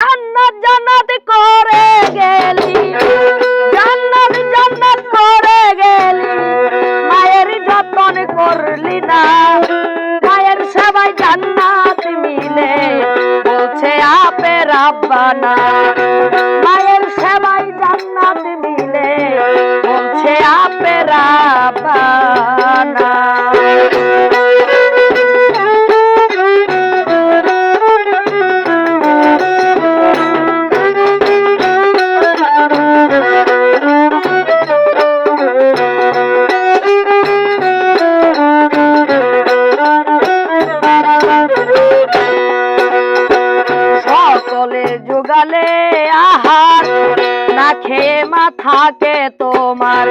জান্নাত জান্নাত করে গেলি। জান্নাত জান্নাত করে গেলি। মায়ের যতন করলি না। মায়ের সবাই জান্নাত মিলে বলছে আপের রাব্বানা সকলে আহার না খেয়ে মাথাকে তোমার।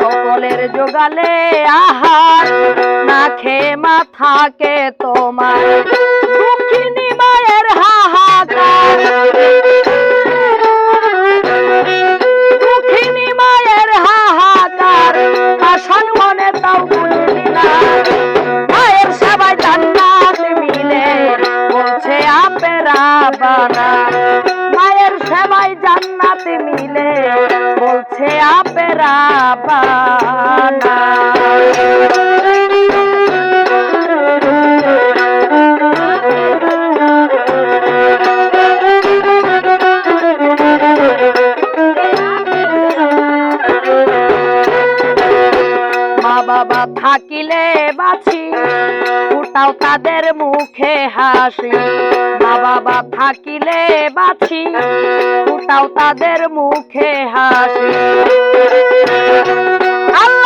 সকলের জোগালে আহার না খেয়ে মাথাকে তোমার। জান্নাত মিলে বলছে আপেরা বানা বাবা থাকিলে বাছি ফুটাও তাদের মুখে হাসি। মা বাবা থাকিলে বাছি ফুটাও তাদের মুখে হাসি। আল্লাহ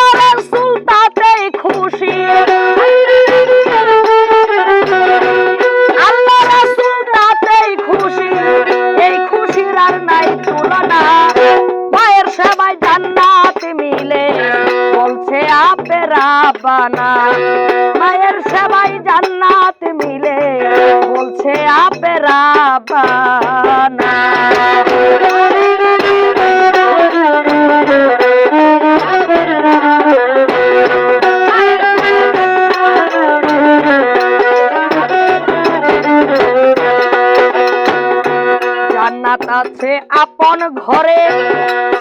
আপেরা বানা। মায়ের সবাই জান্নাত মিলে বলছে আপেরা বানা। জান্নাত আছে আপন ঘরে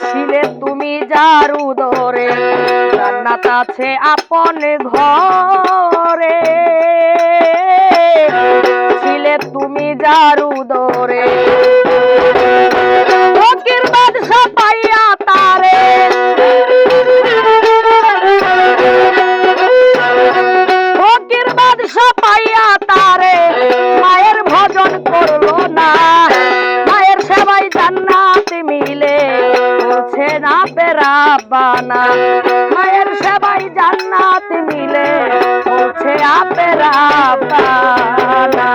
ছিলে তুমি যারু দরে আছে আপন ঘরে। ছিলে তুমি যারু দরে। ফকির বাদশা পাইয়া তারে। ফকির বাদশা পাইয়া তারে। মায়ের ভজন করল না। মায়ের সবাই জান্নাত মিলে। বলছে পেরা বানা। মায়ের ভাই জান্নাত মিলে বলছে আপেরা পানা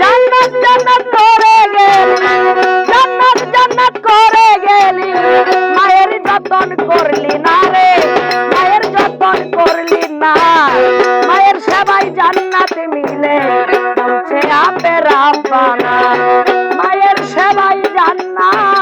জান্নাত জান্নাত করে গেলি, জান্নাত জান্নাত করে গেলি। মায়ের যতন করলি না রে, মায়ের যতন করলি না। মায়ের সেবাই জান্নাত মিলে বলছে আপেরা পানা মায়ের সেবাই জান্নাত